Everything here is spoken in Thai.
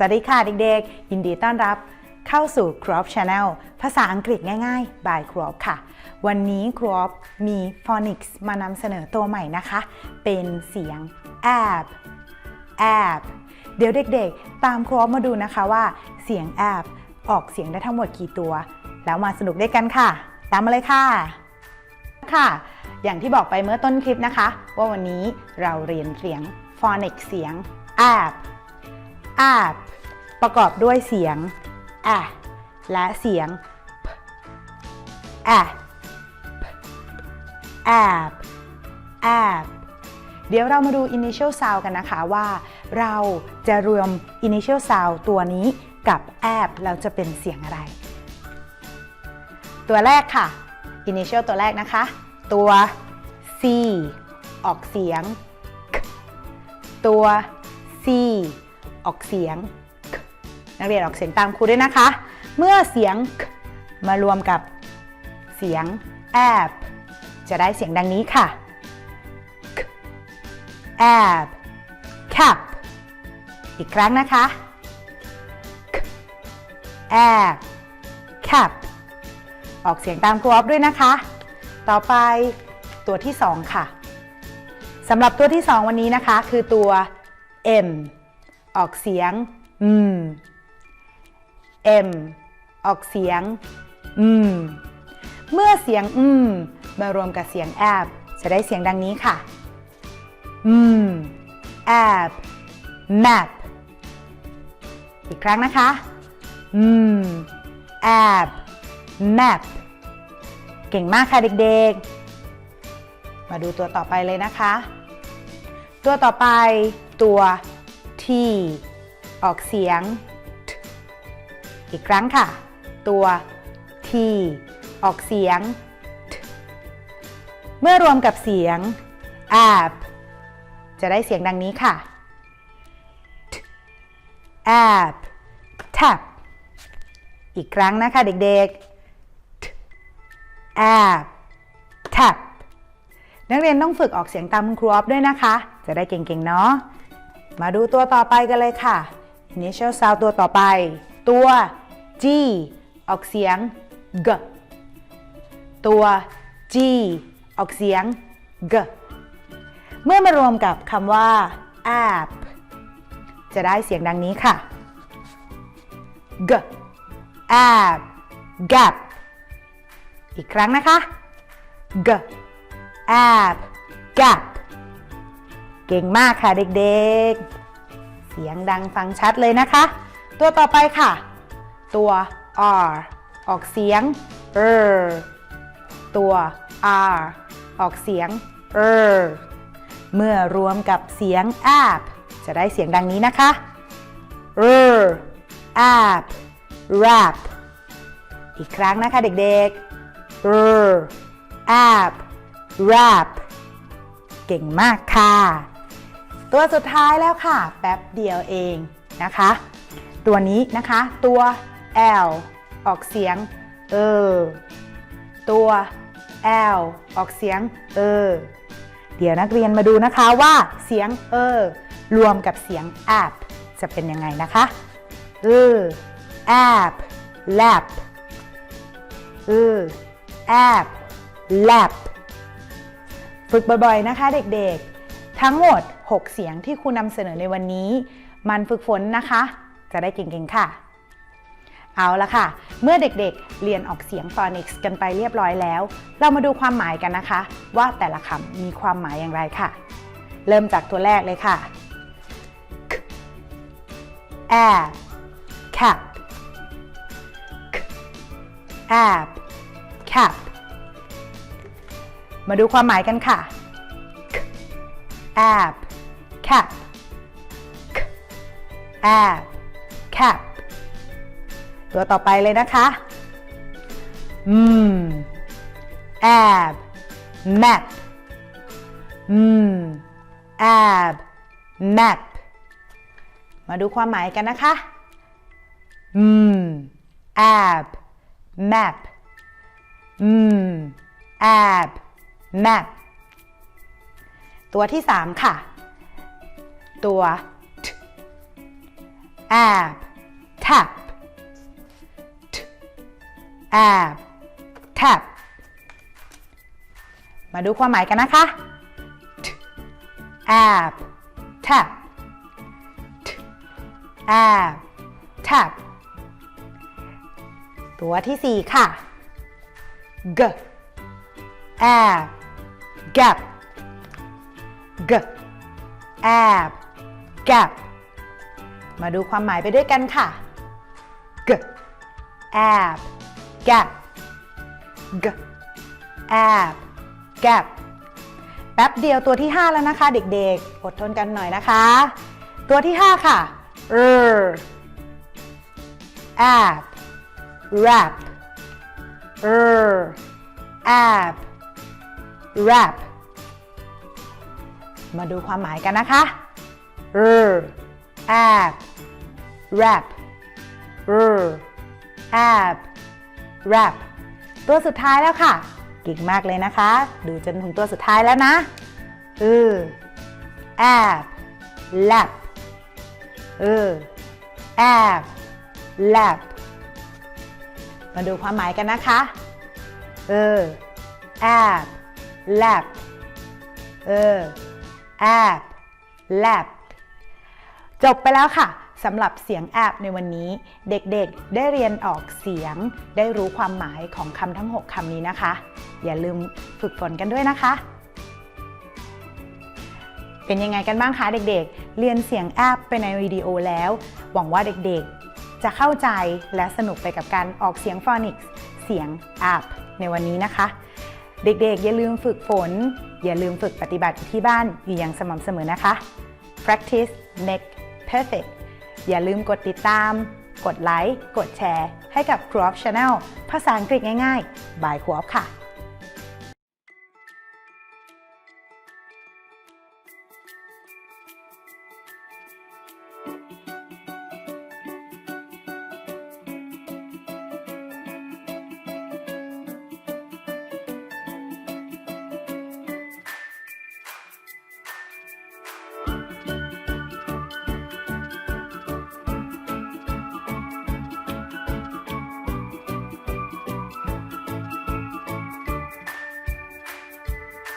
สวัสดีค่ะเด็กๆ ยินดีต้อนรับเข้าสู่ Crop Channel ภาษาอังกฤษง่ายๆ by Crop ค่ะ วันนี้ Crop มี Phonics มานำเสนอตัวใหม่นะคะ เป็นเสียง ab ab เดี๋ยวเด็กๆ ตาม Crop มาดูนะคะว่าเสียง ab ออกเสียงได้ทั้งหมดกี่ตัว แล้วมาสนุกด้วยกันค่ะ ตามมาเลยค่ะ ค่ะ อย่างที่บอกไปเมื่อต้นคลิปนะคะ ว่าวันนี้เราเรียนเสียง phonics เสียง ab ab ประกอบด้วยเสียง a และเสียง p a ab ab เดี๋ยวเรามาดู initial sound กันนะคะว่า เราจะรวม initial sound ตัวนี้กับ ab เราจะเป็นเสียงอะไร ตัวแรกค่ะ initial ตัวแรกนะคะ ตัว c ออกเสียง ตัว c ออกเสียง นักเรียนออกเสียงตามครูด้วยนะคะ เมื่อเสียงมารวมกับเสียง ab จะได้เสียงดังนี้ค่ะ k ab cap อีกครั้งนะคะ k ab cap ออกเสียงตามครูออฟด้วยนะคะ ต่อไปตัวที่2ค่ะสำหรับตัวที่2วันนี้นะคะ คือตัว M ออกเสียงอืม M ออกเสียงอืมเมื่อเสียงอืมมารวมกับเสียงแอบจะได้เสียงดังนี้ค่ะอืมแอบ map อีกครั้งนะคะอืมแอบ map เก่งมากค่ะเด็กๆ มาดูตัวต่อไปเลยนะคะ ตัวต่อไปตัว t ออกเสียง อีกครั้งค่ะ ตัว t ออกเสียง t เมื่อรวมกับเสียง ab จะได้เสียงดังนี้ค่ะ t ab tap อีกครั้งนะคะเด็กๆ t ab tap นักเรียนต้องฝึกออกเสียงตามคุณครูออฟด้วยนะคะ จะได้เก่งๆ เนาะ มาดูตัวต่อไปกันเลยค่ะ initial sound ตัวต่อไป ตัว G ออกเสียง g ตัว G ออกเสียง g เมื่อมารวมกับคำว่า app จะได้เสียงดังนี้ค่ะ g app gap อีกครั้งนะคะ g app gap เก่งมากค่ะเด็กๆ เสียงดังฟังชัดเลยนะคะ ตัวต่อไปค่ะ ตัว r ออกเสียง r ตัว r ออกเสียง r เมื่อรวมกับเสียง app จะได้เสียงดังนี้นะคะ r app rap อีกครั้งนะคะเด็กๆ r app rap เก่งมากค่ะ ตัวสุดท้ายแล้วค่ะ แป๊บเดียวเองนะคะ ตัวนี้นะคะ ตัว L ออกเสียงเออตัว L ออกเสียงเออเดี๋ยวนักเรียนมาดูนะคะว่าเสียงเออรวมกับเสียง app จะเป็นยังไงนะคะเออ app lap เออ app lap ฝึกบ่อยๆนะคะเด็กๆ ทั้งหมด 6 เสียงที่ครูนำเสนอในวันนี้ มันฝึกฝนนะคะ จะได้เก่งๆค่ะ เอาละค่ะ เมื่อเด็กๆเรียนออกเสียง phonics กันไปเรียบร้อยแล้ว เรามาดูความหมายกันนะคะ ว่าแต่ละคำมีความหมายอย่างไรค่ะ เริ่มจากตัวแรกเลยค่ะ k air cap k ab cap มาดูความหมายกันค่ะ k ab cap k ab cap ตัวต่อไปเลยนะคะอืม ab map อืม ab map มาดูความหมายกันนะคะอืม ab map อืม ab map ตัวที่3ค่ะ ตัว t ab tap t ab tap มาดูความหมายกันนะคะ t ab tap t ab tap ตัวที่ 4 ค่ะ g ab gap g ab gap มาดูความหมายไปด้วยกันค่ะ ab gap g ab gap แป๊บเดียวตัวที่ 5 แล้วนะคะ เด็กๆ อดทนกันหน่อยนะคะ ตัวที่ 5 ค่ะ er ab wrap er ab wrap มาดูความหมายกันนะคะ er ab wrap er ab wrap ตัวสุดท้ายแล้วค่ะ เก่งมากเลยนะคะ ดูจนถึงตัวสุดท้ายแล้วนะเออ ab lap เออ ab lap มาดูความหมายกันนะคะ เออ ab lap เออ ab lap จบไปแล้วค่ะ สำหรับเสียงแอบในวันนี้ เด็กๆ ได้เรียนออกเสียง ได้รู้ความหมายของคำทั้ง 6คำนี้นะคะ อย่าลืมฝึกฝนกันด้วยนะคะ เป็นยังไงกันบ้างคะเด็กๆ เรียนเสียงแอบไปในวิดีโอแล้ว หวังว่าเด็กๆ จะเข้าใจและสนุกไปกับการออกเสียงฟอนิกส์เสียงแอบในวันนี้นะคะ เด็กๆ อย่าลืมฝึกฝน อย่าลืมฝึกปฏิบัติที่บ้านอยู่อย่างสม่ำเสมอนะคะ practice make perfect อย่าลืมกดติดตาม กดไลค์ กดแชร์ ให้กับครูออฟชาแนลภาษาอังกฤษง่ายๆ บายครูออฟค่ะ